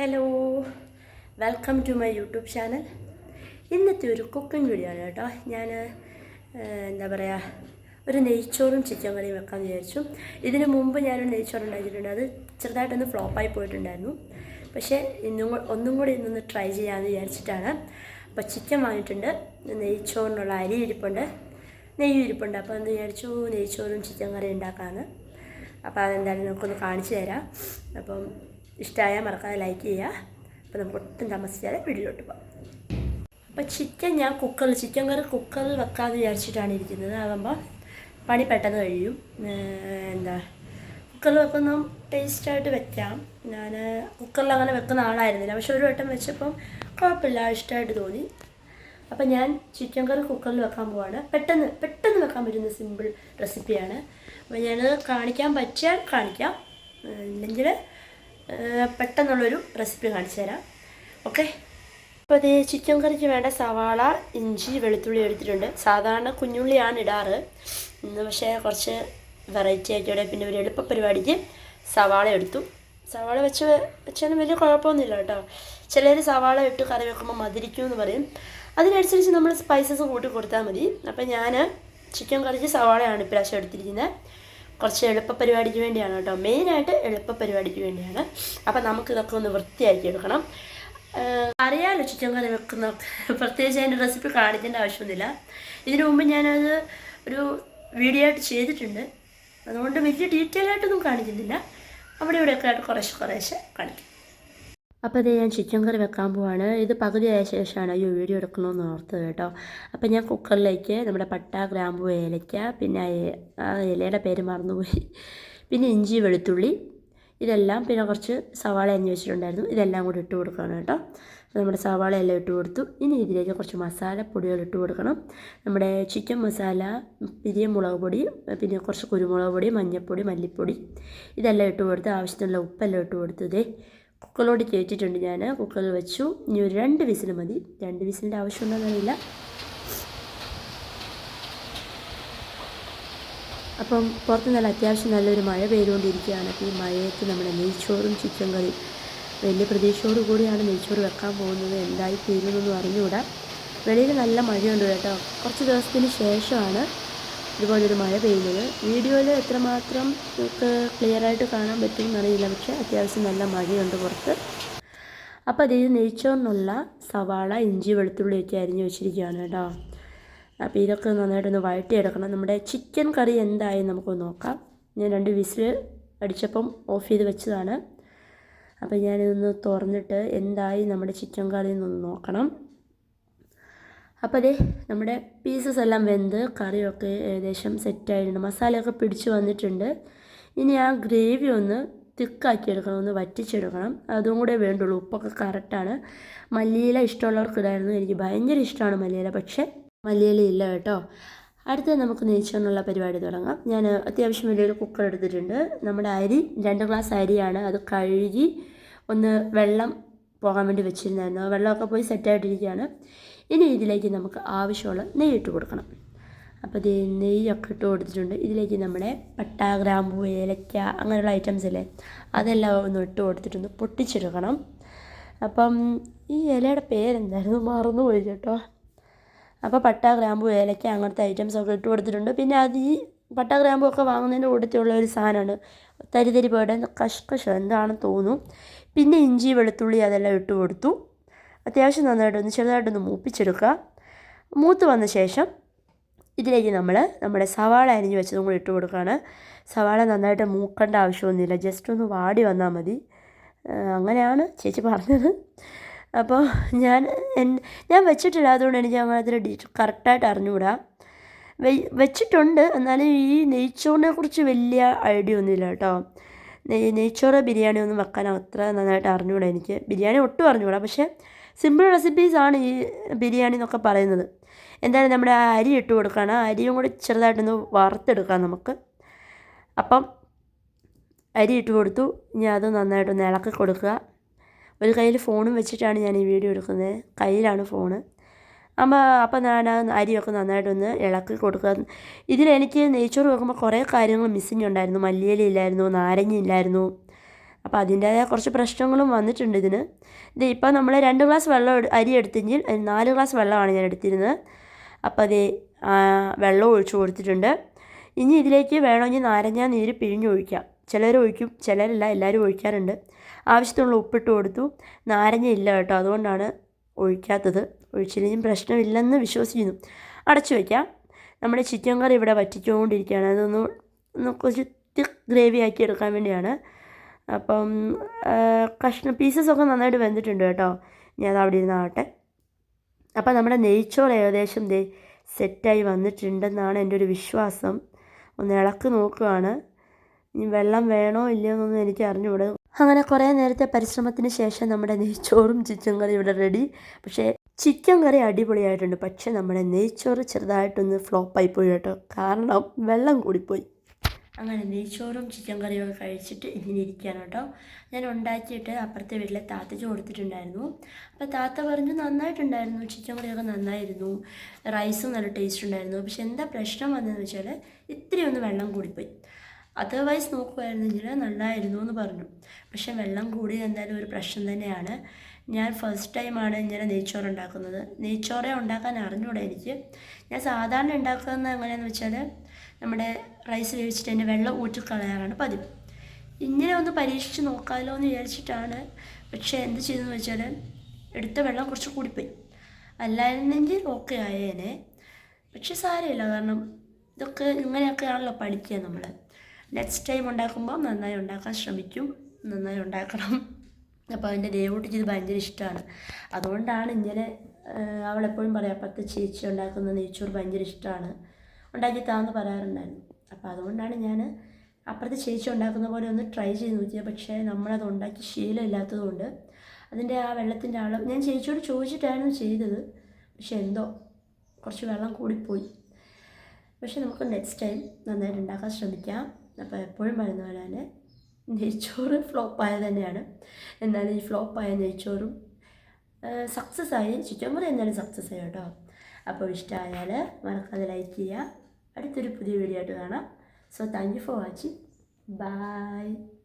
Hello welcome to my YouTube channel ഇന്നത്തെ ഒരു cooking video ആണ് കേട്ടോ. ഞാൻ എന്താ പറയുക ഒരു നെയ്ച്ചോറും ചിക്കൻ കറിയും വെക്കാമെന്ന് വിചാരിച്ചു. ഇതിന് മുമ്പ് ഞാനൊരു നെയ്ച്ചോറ് ഉണ്ടാക്കിയിട്ടുണ്ട്. അത് ചെറുതായിട്ടൊന്ന് ഫ്ലോപ്പായി പോയിട്ടുണ്ടായിരുന്നു. പക്ഷേ ഇന്നും ഒന്നും കൂടി ഇന്നൊന്ന് ട്രൈ ചെയ്യാമെന്ന് വിചാരിച്ചിട്ടാണ്. അപ്പോൾ ചിക്കൻ വാങ്ങിയിട്ടുണ്ട്. നെയ്ച്ചോറിനുള്ള അരി ഇരിപ്പുണ്ട്. നെയ്യും ഇരിപ്പുണ്ട്. അപ്പോൾ എന്ന് വിചാരിച്ചു നെയ്ച്ചോറും ചിക്കൻ കറിയും ഉണ്ടാക്കാമെന്ന് അപ്പോൾ അതെന്തായാലും നമുക്കൊന്ന് കാണിച്ചു തരാം. അപ്പം ഇഷ്ടമായാൽ മറക്കാതെ ലൈക്ക് ചെയ്യുക. അപ്പോൾ നമുക്ക് ഒട്ടും താമസിക്കാതെ വീട്ടിലോട്ട് പോകാം. അപ്പോൾ ചിക്കൻ ഞാൻ കുക്കറിൽ ചിക്കൻ കറി കുക്കറിൽ വെക്കാമെന്ന് വിചാരിച്ചിട്ടാണ് ഇരിക്കുന്നത്. അതാകുമ്പോൾ പണി പെട്ടെന്ന് കഴിയും. എന്താ കുക്കറിൽ വെക്കുന്ന ടേസ്റ്റായിട്ട് വെക്കാം. ഞാൻ കുക്കറിൽ അങ്ങനെ വെക്കുന്ന ആളായിരുന്നില്ല. പക്ഷെ ഒരു വട്ടം വെച്ചപ്പം കുഴപ്പമില്ല ഇഷ്ടമായിട്ട് തോന്നി. അപ്പം ഞാൻ ചിക്കൻ കറി കുക്കറിൽ വെക്കാൻ പോവാണ്. പെട്ടെന്ന് പെട്ടെന്ന് വെക്കാൻ പറ്റുന്ന സിമ്പിൾ റെസിപ്പിയാണ് അപ്പോൾ ഞാനത് കാണിക്കാൻ പറ്റിയാൽ കാണിക്കാം. ഇല്ലെങ്കിൽ പെട്ടെന്നുള്ളൊരു റെസിപ്പി കാണിച്ചു തരാം. ഓക്കെ? അപ്പോൾ അതേ ചിക്കൻ കറിക്ക് വേണ്ട സവാള ഇഞ്ചി വെളുത്തുള്ളി എടുത്തിട്ടുണ്ട്. സാധാരണ കുഞ്ഞുള്ളിയാണ് ഇടാറ്. ഇന്ന് പക്ഷേ കുറച്ച് വെറൈറ്റി ആക്കിയുടെ പിന്നെ ഒരു എളുപ്പ പരിപാടിക്ക് സവാള എടുത്തു. സവാള വെച്ച് വെച്ചാലും വലിയ കുഴപ്പമൊന്നുമില്ല കേട്ടോ. ചിലർ സവാള ഇട്ട് കറി വെക്കുമ്പോൾ മധുരിക്കും എന്ന് പറയും. അതിനനുസരിച്ച് നമ്മൾ സ്പൈസസ് കൂട്ടി കൊടുത്താൽ മതി. അപ്പം ഞാൻ ചിക്കൻ കറിക്ക് സവാളയാണ് ഇപ്രാവശ്യം എടുത്തിരിക്കുന്നത് കുറച്ച് എളുപ്പ പരിപാടിക്ക് വേണ്ടിയാണ് കേട്ടോ. മെയിനായിട്ട് എളുപ്പ പരിപാടിക്ക് വേണ്ടിയാണ്. അപ്പം നമുക്ക് ഇതൊക്കെ ഒന്ന് വൃത്തിയാക്കി എടുക്കണം. അറിയാമല്ലോ ചിക്കൻ കറി വെക്കുന്ന പ്രത്യേകിച്ച് അതിന്റെ റെസിപ്പി കാണിക്കേണ്ട ആവശ്യമൊന്നുമില്ല. ഇതിനു മുമ്പ് ഞാനത് ഒരു വീഡിയോ ആയിട്ട് ചെയ്തിട്ടുണ്ട്. അതുകൊണ്ട് വലിയ ഡീറ്റെയിൽ ആയിട്ടൊന്നും കാണിക്കുന്നില്ല. അവിടെ ഇവിടെയൊക്കെ ആയിട്ട് കുറേശ്ശെ കുറേശ്ശെ കാണിക്കും. അപ്പോൾ ഇത് ഞാൻ ചിക്കൻ കറി വെക്കാൻ പോവാണ്. ഇത് പകുതിയായ ശേഷമാണ് ഈ വീഡിയോ എടുക്കണമെന്ന് ഓർത്തത് കേട്ടോ. അപ്പോൾ ഞാൻ കുക്കറിലേക്ക് നമ്മുടെ പട്ട ഗ്രാമ്പു ഏലയ്ക്ക പിന്നെ ആ ഇലയുടെ പേര് മറന്നുപോയി. പിന്നെ ഇഞ്ചി വെളുത്തുള്ളി ഇതെല്ലാം പിന്നെ കുറച്ച് സവാള അഞ്ഞ് വെച്ചിട്ടുണ്ടായിരുന്നു. ഇതെല്ലാം കൂടി ഇട്ട് കൊടുക്കണം കേട്ടോ. നമ്മുടെ സവാള എല്ലാം ഇട്ട് കൊടുത്തു. ഇനി ഇതിലേക്ക് കുറച്ച് മസാലപ്പൊടികൾ ഇട്ട് കൊടുക്കണം. നമ്മുടെ ചിക്കൻ മസാല പിരിയ മുളക് പൊടി പിന്നെ കുറച്ച് കുരുമുളക് പൊടി മഞ്ഞൾപ്പൊടി മല്ലിപ്പൊടി ഇതെല്ലാം ഇട്ട് കൊടുത്ത് ആവശ്യത്തിനുള്ള ഉപ്പെല്ലാം ഇട്ട് കൊടുത്തു ഇതേ കുക്കറിലോട്ട് കയറ്റിയിട്ടുണ്ട് ഞാൻ. കുക്കറിൽ വെച്ചു. ഇനി ഒരു രണ്ട് വിസിൽ മതി. രണ്ട് വിസിലിന്റെ ആവശ്യമുണ്ടെന്നറിയില്ല. അപ്പം പുറത്ത് നല്ല അത്യാവശ്യം നല്ലൊരു മഴ പെയ്തുകൊണ്ടിരിക്കുകയാണ്. അപ്പോൾ ഈ മഴയത്ത് നമ്മുടെ നെയ്ച്ചോറും ചിക്കൻ കറി വലിയ പ്രതീക്ഷയോട് കൂടിയാണ് നെയ്ച്ചോറ് വെക്കാൻ പോകുന്നത്. എന്തായി തീരുന്നൊന്നും അറിഞ്ഞുകൂടാ. വെളിയിൽ നല്ല മഴയുണ്ട് കേട്ടോ. കുറച്ച് ദിവസത്തിന് ശേഷമാണ് ഇതുപോലൊരു മഴ പെയ്യുന്നത് വീഡിയോയിൽ എത്രമാത്രം നമുക്ക് ക്ലിയറായിട്ട് കാണാൻ പറ്റുമെന്ന് അറിയില്ല പക്ഷേ അത്യാവശ്യം നല്ല മഴയുണ്ട് പുറത്ത്. അപ്പോൾ അതിൽ നെയ്ച്ചോറിനുള്ള സവാള ഇഞ്ചി വെളുത്തുള്ളിയൊക്കെ അരിഞ്ഞ് വെച്ചിരിക്കുകയാണ് കേട്ടോ. അപ്പോൾ ഇതൊക്കെ നന്നായിട്ടൊന്ന് വഴറ്റിയെടുക്കണം. നമ്മുടെ ചിക്കൻ കറി എന്തായി നമുക്ക് നോക്കാം. ഞാൻ രണ്ട് വിസിൽ അടിച്ചപ്പം ഓഫ് ചെയ്ത് വെച്ചതാണ്. അപ്പോൾ ഞാനിതൊന്ന് തുറന്നിട്ട് എന്തായി നമ്മുടെ ചിക്കൻ കറി എന്നൊന്ന് നോക്കണം. അപ്പോൾ അതെ നമ്മുടെ പീസസ് എല്ലാം വെന്ത് കറിയൊക്കെ ഏകദേശം സെറ്റായിട്ടുണ്ട് മസാലയൊക്കെ പിടിച്ച് വന്നിട്ടുണ്ട്. ഇനി ആ ഗ്രേവി ഒന്ന് തിക്കാക്കി എടുക്കണം ഒന്ന് വറ്റിച്ചെടുക്കണം. അതും കൂടെ വേണ്ടുള്ളൂ. ഉപ്പൊക്കെ കറക്റ്റാണ് മല്ലിയില ഇഷ്ടമുള്ളവർക്ക് ഇടായിരുന്നു എനിക്ക് ഭയങ്കര ഇഷ്ടമാണ് മല്ലിയില പക്ഷേ മല്ലിയില ഇല്ല കേട്ടോ. അടുത്ത നമുക്ക് നെയ്ച്ചോറിനുള്ള പരിപാടി തുടങ്ങാം. ഞാൻ അത്യാവശ്യം വലിയൊരു കുക്കർ എടുത്തിട്ടുണ്ട്. നമ്മുടെ അരി രണ്ട് ഗ്ലാസ് അരിയാണ്. അത് കഴുകി ഒന്ന് വെള്ളം പോകാൻ വേണ്ടി വെച്ചിരുന്നായിരുന്നു ആ വെള്ളമൊക്കെ പോയി സെറ്റായിട്ടിരിക്കുകയാണ് ഇനി ഇതിലേക്ക് നമുക്ക് ആവശ്യമുള്ള നെയ്യ് ഇട്ട് കൊടുക്കണം. അപ്പോൾ ഇത് നെയ്യൊക്കെ ഇട്ട് കൊടുത്തിട്ടുണ്ട്. ഇതിലേക്ക് നമ്മുടെ പട്ട ഗ്രാമ്പു ഏലക്ക അങ്ങനെയുള്ള ഐറ്റംസ് അല്ലേ അതെല്ലാം ഒന്ന് ഇട്ട് കൊടുത്തിട്ടൊന്ന് പൊട്ടിച്ചെടുക്കണം. അപ്പം ഈ ഇലയുടെ പേരെന്തായിരുന്നു? മറന്നുപോയി കേട്ടോ. അപ്പോൾ പട്ട ഗ്രാമ്പു ഏലക്ക അങ്ങനത്തെ ഐറ്റംസ് ഒക്കെ ഇട്ട് കൊടുത്തിട്ടുണ്ട്. പിന്നെ അത് ഈ പട്ട ഗ്രാമ്പൊക്കെ വാങ്ങുന്നതിന്റെ കൂട്ടത്തിലുള്ള ഒരു സാധനമാണ്. തരിതരി പോയുടെ കഷ്കഷോ എന്താണെന്ന് തോന്നുന്നു. പിന്നെ ഇഞ്ചി വെളുത്തുള്ളി അതെല്ലാം ഇട്ട് കൊടുത്തു. അത്യാവശ്യം നന്നായിട്ടൊന്ന് ചെറുതായിട്ടൊന്ന് മൂപ്പിച്ചെടുക്കുക. മൂത്ത് വന്ന ശേഷം ഇതിലേക്ക് നമ്മൾ നമ്മുടെ സവാള അരിഞ്ഞ് വെച്ചതും കൂടി ഇട്ട് കൊടുക്കുകയാണ്. സവാള നന്നായിട്ട് മൂക്കേണ്ട ആവശ്യമൊന്നുമില്ല. ജസ്റ്റ് ഒന്ന് വാടി വന്നാൽ മതി. അങ്ങനെയാണ് ചേച്ചി പറഞ്ഞത്. അപ്പോൾ ഞാൻ ഞാൻ വെച്ചിട്ടില്ല അതുകൊണ്ട് എനിക്ക് അങ്ങനെ അതിൽ ഡീറ്റെയിൽ കറക്റ്റായിട്ട് അറിഞ്ഞുകൂടാ. വെച്ചിട്ടുണ്ട്. എന്നാലും ഈ നെയ്ച്ചോറിനെ കുറിച്ച് വലിയ ഐഡിയ ഒന്നുമില്ല കേട്ടോ. നെയ് നെയ്ച്ചോറ് ബിരിയാണി ഒന്നും വെക്കാൻ അത്ര നന്നായിട്ട് അറിഞ്ഞുകൂടാ എനിക്ക്. ബിരിയാണി ഒട്ടും അറിഞ്ഞുകൂടാ പക്ഷേ സിമ്പിൾ റെസിപ്പീസാണ് ഈ ബിരിയാണി എന്നൊക്കെ പറയുന്നത്. എന്തായാലും നമ്മുടെ അരി ഇട്ട് കൊടുക്കുകയാണ് അരിയും കൂടി ചെറുതായിട്ടൊന്ന് വറുത്തെടുക്കാം നമുക്ക്. അപ്പം അരി ഇട്ട് കൊടുത്തു. ഇനി അത് നന്നായിട്ടൊന്ന് ഇളക്കി കൊടുക്കുക. ഒരു കയ്യിൽ ഫോണും വെച്ചിട്ടാണ് ഞാൻ ഈ വീഡിയോ എടുക്കുന്നത്. കയ്യിലാണ് ഫോണ്. അപ്പോൾ അപ്പം ഞാൻ അരിയൊക്കെ നന്നായിട്ടൊന്ന് ഇളക്കി കൊടുക്കുക. ഇതിലെനിക്ക് നെയ്ച്ചോറ് വെക്കുമ്പോൾ കുറേ കാര്യങ്ങൾ മിസ്സിങ് ഉണ്ടായിരുന്നു. മല്ലിയില ഇല്ലായിരുന്നു നാരങ്ങ ഇല്ലായിരുന്നു. അപ്പോൾ അതിന്റേതായ കുറച്ച് പ്രശ്നങ്ങളും വന്നിട്ടുണ്ട് ഇതിന്. ഇത് ഇപ്പോൾ നമ്മൾ രണ്ട് ഗ്ലാസ് വെള്ളം എടു- അരി എടുത്തെങ്കിൽ നാല് ഗ്ലാസ് വെള്ളമാണ് ഞാൻ എടുത്തിരുന്നത്. അപ്പോൾ അത് വെള്ളം ഒഴിച്ചു കൊടുത്തിട്ടുണ്ട്. ഇനി ഇതിലേക്ക് വേണമെങ്കിൽ നാരങ്ങ നീര് പിഴിഞ്ഞൊഴിക്കാം ചിലർ ഒഴിക്കും ചിലരല്ല എല്ലാവരും ഒഴിക്കാറുണ്ട്. ആവശ്യത്തിനുള്ള ഉപ്പിട്ട് കൊടുത്തു. നാരങ്ങ ഇല്ല കേട്ടോ അതുകൊണ്ടാണ് ഒഴിക്കാത്തത്. ഒഴിച്ചില്ലെങ്കിൽ പ്രശ്നമില്ലെന്ന് വിശ്വസിക്കുന്നു. അടച്ചു വയ്ക്കാം. നമ്മുടെ ചിക്കൻ കറി ഇവിടെ വറ്റിച്ചുകൊണ്ടിരിക്കുകയാണ് അതൊന്ന് ഒന്ന് കുറച്ച് തിക്ക് ഗ്രേവി ആക്കി എടുക്കാൻ വേണ്ടിയാണ്. അപ്പം കഷ്ണ പീസസൊക്കെ നന്നായിട്ട് വെന്തിട്ടുണ്ട് കേട്ടോ. ഞാൻ അവിടെ ഇരുന്നാവട്ടെ അപ്പം നമ്മുടെ നെയ്ച്ചോറ് ഏകദേശം ദേ സെറ്റായി വന്നിട്ടുണ്ടെന്നാണ് എന്റെ ഒരു വിശ്വാസം. ഒന്ന് ഇളക്ക് നോക്കുകയാണ് ഇനി വെള്ളം വേണോ ഇല്ലയോ എന്നൊന്നും എനിക്ക് അറിഞ്ഞുകൂടെ. അങ്ങനെ കുറേ നേരത്തെ പരിശ്രമത്തിന് ശേഷം നമ്മുടെ നെയ്ച്ചോറും ചിച്ചും കറി ഇവിടെ റെഡി പക്ഷേ ചിക്കൻ കറി അടിപൊളിയായിട്ടുണ്ട്. പക്ഷേ നമ്മുടെ നെയ്ച്ചോറ് ചെറുതായിട്ടൊന്ന് ഫ്ലോപ്പായി പോയി കേട്ടോ. കാരണം വെള്ളം കൂടിപ്പോയി. അങ്ങനെ നെയ്ച്ചോറും ചിക്കൻ കറിയും ഒക്കെ കഴിച്ചിട്ട് ഇങ്ങനെ ഇരിക്കുകയാണ് കേട്ടോ. ഞാൻ ഉണ്ടാക്കിയിട്ട് അപ്പുറത്തെ വീട്ടിലെ താത്തയ്ക്ക് കൊടുത്തിട്ടുണ്ടായിരുന്നു. അപ്പോൾ താത്ത പറഞ്ഞു നന്നായിട്ടുണ്ടായിരുന്നു. ചിക്കൻ കറിയൊക്കെ നന്നായിരുന്നു. റൈസും നല്ല ടേസ്റ്റ് ഉണ്ടായിരുന്നു. പക്ഷെ എന്താ പ്രശ്നം വന്നതെന്ന് വെച്ചാൽ ഇത്തിരി ഒന്ന് വെള്ളം കൂടിപ്പോയി. അതർവൈസ് നോക്കുമായിരുന്നെങ്കിൽ നല്ലതായിരുന്നു എന്ന് പറഞ്ഞു. പക്ഷെ വെള്ളം കൂടിയത് എന്തായാലും ഒരു പ്രശ്നം തന്നെയാണ്. ഞാൻ ഫസ്റ്റ് ടൈമാണ് ഇങ്ങനെ നെയ്ച്ചോറ് ഉണ്ടാക്കുന്നത്. നെയ്ച്ചോറേ ഉണ്ടാക്കാൻ അറിഞ്ഞൂടെ എനിക്ക്. ഞാൻ സാധാരണ ഉണ്ടാക്കുന്നത് എങ്ങനെയാണെന്ന് വെച്ചാൽ നമ്മുടെ റൈസ് വേവിച്ചിട്ട് അതിന്റെ വെള്ളം ഊറ്റിക്കളയാറാണ് പതിവ്. ഇങ്ങനെ ഒന്ന് പരീക്ഷിച്ച് നോക്കാമല്ലോ എന്ന് വിചാരിച്ചിട്ടാണ്. പക്ഷേ എന്ത് ചെയ്തെന്ന് വെച്ചാൽ എടുത്ത വെള്ളം കുറച്ച് കൂടിപ്പോയി. അല്ലായിരുന്നെങ്കിൽ ഓക്കെ ആയേനെ. പക്ഷെ സാരമില്ല. കാരണം ഇതൊക്കെ ഇങ്ങനെയൊക്കെയാണല്ലോ പഠിക്കുക നമ്മൾ. നെക്സ്റ്റ് ടൈം ഉണ്ടാക്കുമ്പോൾ നന്നായി ഉണ്ടാക്കാൻ ശ്രമിക്കും. നന്നായി ഉണ്ടാക്കണം. അപ്പോൾ അതിന്റെ ദേവൂട്ടിക്ക് ഇത് ഭയങ്കര ഇഷ്ടമാണ് അതുകൊണ്ടാണ് ഇങ്ങനെ അവളെപ്പോഴും പറയാം അപ്പുറത്തെ ചേച്ചി ഉണ്ടാക്കുന്ന നെയ്ച്ചോറ് ഭയങ്കര ഇഷ്ടമാണ് ഉണ്ടാക്കി താന്ന് പറയാറുണ്ടായിരുന്നു. അപ്പോൾ അതുകൊണ്ടാണ് ഞാൻ അപ്പുറത്തെ ചേച്ചി ഉണ്ടാക്കുന്ന പോലെ ഒന്ന് ട്രൈ ചെയ്ത് നോക്കിയത് പക്ഷേ നമ്മളത് ഉണ്ടാക്കി ശീലമില്ലാത്തതുകൊണ്ട് അതിന്റെ ആ വെള്ളത്തിന്റെ അളവ് ഞാൻ ചേച്ചിയോട് ചോദിച്ചിട്ടായിരുന്നു ചെയ്തത്. പക്ഷെ എന്തോ കുറച്ച് വെള്ളം കൂടിപ്പോയി. പക്ഷെ നമുക്ക് നെക്സ്റ്റ് ടൈം നന്നായിട്ട് ഉണ്ടാക്കാൻ ശ്രമിക്കാം. അപ്പോൾ എപ്പോഴും പറയുന്ന പോലെ തന്നെ നെയ്ച്ചോറ് ഫ്ലോപ്പായ തന്നെയാണ്. എന്നാലും ഈ ഫ്ലോപ്പായ നെയ്ച്ചോറും സക്സസ് ആയി. ചിക്കൻ കറി എന്നാലും സക്സസ് ആയി കേട്ടോ. അപ്പോൾ ഇഷ്ടമായാൽ മറക്കാതെ ലൈക്ക് ചെയ്യുക. അടുത്തൊരു പുതിയ വീഡിയോ ആയിട്ട് കാണാം. So thank you for watching bye